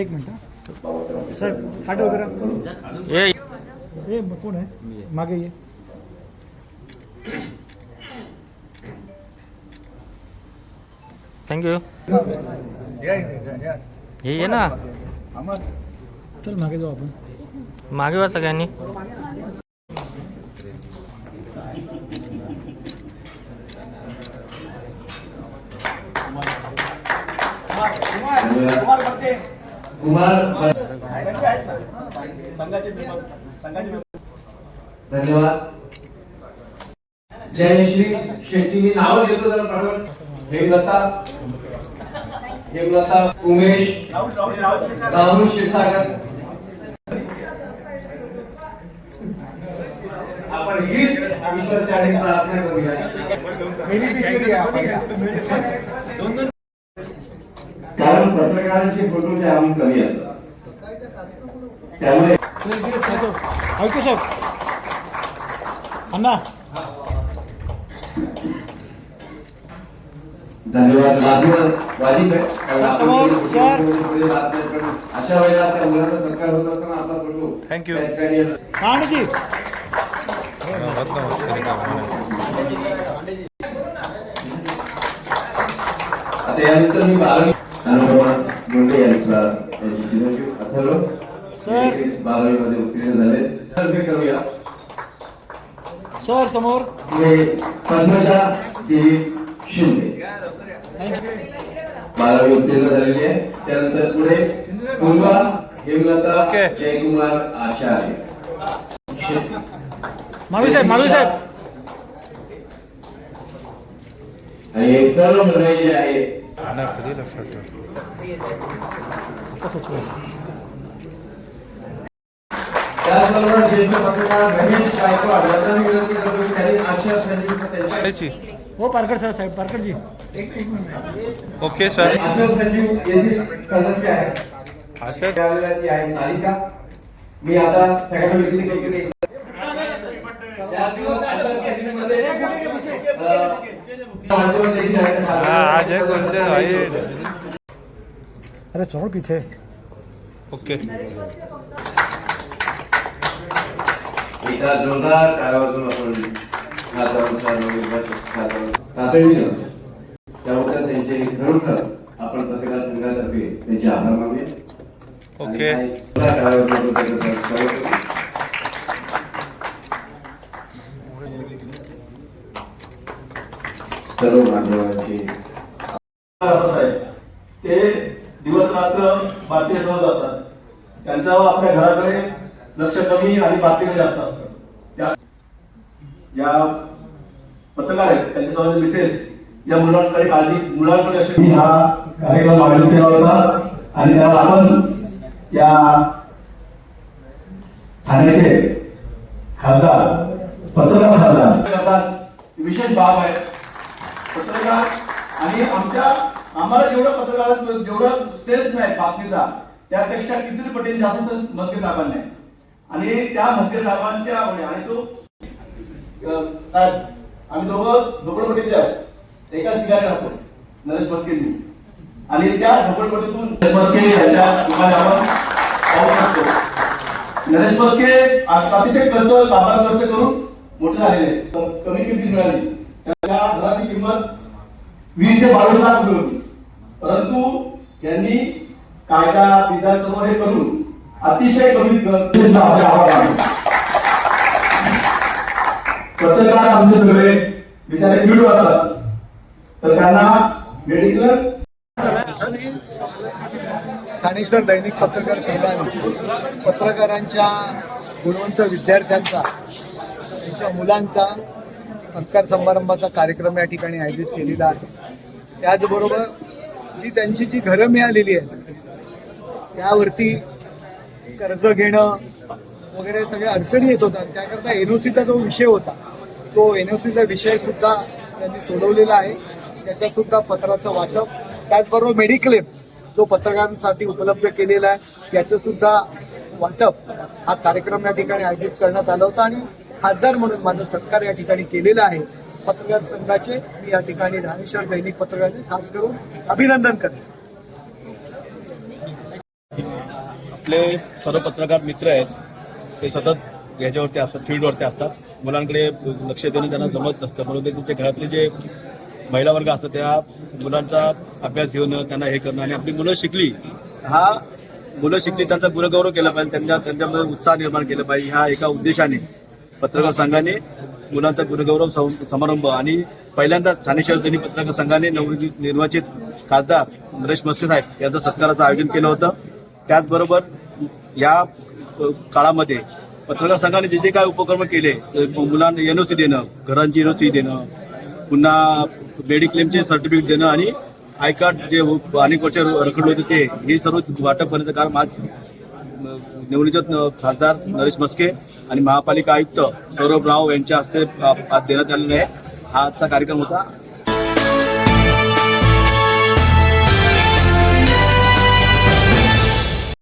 एक मिनिट हा. साहेब काटे वगैरे ये. ए मग कोण आहे? मागे ये. थँक्यू हे ये ना. चल मागे जाऊ आपण. मागे वा सगळ्यांनी. कुमार धन्यवाद. जयश्री शेट्टी. मी नावं घेतो जरा हेमलता. हेमलता उमेश. राहुल क्षीरसागर. आपण ही ईश्वरच्या प्रार्थना करूया कारण पत्रकारांचे फोटो ते आम्ही कमी असतात. त्यामुळे ऐकू साहेब. अण्णा. धन्यवाद. वाजिब अशा वेळेला त्या मुलाचं सरकार होत असताना आपला फोटो आणखी आता यानंतर मी बारावी करूया. सर समोर. पद्मजा शिंदे. बारावी उत्तीर्ण झालेली आहे. त्यानंतर पुढे पूर्वा हेमलता जयकुमार आचार्य. साहेब साहेब. आणि हे सर्व मंडळी जे आहे कधी लक्षात ठेवू? त्याचबरोबर ज्येष्ठ पत्रकार रमेश गायकवाड यांना मी विनंती करतो की त्यांनी संजीवचं त्यांच्या हो पारकर सर साहेब पारकरजी एक एक मिनिट ओके सर. अक्षर संजीव येथील सदस्य आहेत असं त्यावेळेला ती आहे. सारिका मी आता सगळ्यांना विनंती करतो की या दिवस अक्षर संजीवमध्ये, अं, माध्यम देखील आहेत. आज है कौन से भाई अरे छोड़ पीछे. ओके. एका जोरदार टाळ्या वाजवून आपण खासदारांचा नवनिर्वाचित त्याबद्दल त्यांचे खरोखर आपण पत्रकार संघातर्फे त्यांचे आभार ओके. सर्व ते दिवस रात्र बातमी जातात असतात आपल्या घराकडे लक्ष कमी आणि बातमीकडे जास्त या पत्रकार आहेत त्यांच्या मिसेस या मुलांकडे काळजी मुलांकडे मी हा कार्यक्रम आयोजित केला होता आणि त्याला आपण या ठाण्याचे खासदार पत्रकार खासदार. विशेष बाब आहे पत्रकार आणि आमच्या आम्हाला जेवढं पत्रकार जेवढं स्ट्रेस नाही बातमीचा त्यापेक्षा किती पटीने जास्त मस्के साहेबांनी. आणि त्या मस्के साहेबांच्या आणि तो साहेब आम्ही दोघं झोपडपट्टीतले आहोत. एकाच ठिकाणी राहतो. नरेश मस्केंनी आणि त्या झोपडपट्टीतून नरेश मस्के यांच्या दुकाने आपण पाहू शकतो. नरेश मस्के अतिशय कष्ट बाबा कष्ट करून मोठे झालेले तर कमी किमतीत मिळाली. त्या घराची किंमत वीस ते बावीस लाख रुपये होती. परंतु यांनी कायदा बिदा सर्व हे करून अतिशय कमी ग- आपले आभार मानतो. पत्रकार आमचे सगळे बिचारे फील्ड असतात. तर त्यांना मेडिकल ठाणेश्वर दैनिक पत्रकार संघाने पत्रकारांच्या गुणवंत विद्यार्थ्यांचा त्यांच्या मुलांचा सत्कार समारंभाचा कार्यक्रम या ठिकाणी आयोजित केलेला आहे. त्याचबरोबर जी त्यांची जी घरं मिळालेली आहेत त्यावरती कर्ज घेणं वगैरे सगळ्या अडचणी येत होत्या त्याकरता एनओसीचा जो विषय होता तो एन एस विषय सुद्धा त्यांनी सोडवलेला आहे. त्याच्या सुद्धा पत्राचं वाटप. त्याचबरोबर मेडिक्लेम जो पत्रकारांसाठी उपलब्ध केलेला आहे त्याचं सुद्धा वाटप हा कार्यक्रम या ठिकाणी आयोजित करण्यात आला होता आणि खासदार म्हणून माझा सत्कार या ठिकाणी केलेला आहे. पत्रकार संघाचे मी या ठिकाणी रामेश्वर दैनिक पत्रकारांचे खास करून अभिनंदन करतो. आपले सर्व पत्रकार मित्र आहेत ते सतत याच्यावरती असतात फील्डवरती असतात. मुलांकडे लक्ष देणं त्यांना जमत नसतं. म्हणून ते त्यांच्या घरातले जे महिला वर्ग असतात त्या मुलांचा अभ्यास घेऊन त्यांना हे करणं आणि आपली मुलं शिकली. हा मुलं शिकली त्यांचा गुणगौरव केला पाहिजे त्यांच्या त्यांच्यामध्ये उत्साह निर्माण केला पाहिजे ह्या एका उद्देशाने पत्रकार संघाने मुलांचा गुणगौरव सं- समारंभ आणि पहिल्यांदाच ठाणे शहर दैनिक पत्रकार संघाने निर्वाचित खासदार नरेश मस्के साहेब यांचं सत्काराचं आयोजन केलं होतं. त्याचबरोबर या काळामध्ये पत्रकार संघाने जे जे काय उपक्रम केले मुलांना एनओसी देणं घरांची एनओसी देणं पुन्हा मेडिक्लेमचे सर्टिफिकेट देणं आणि आय कार्ड जे अनेक वर्ष रखडले होते ते हे सर्व वाटप करण्याचं काम आज निवडणुकीत खासदार नरेश मस्के आणि महापालिका आयुक्त सौरभ राव यांच्या हस्ते आज देण्यात आलेलं आहे. हा आजचा कार्यक्रम होता.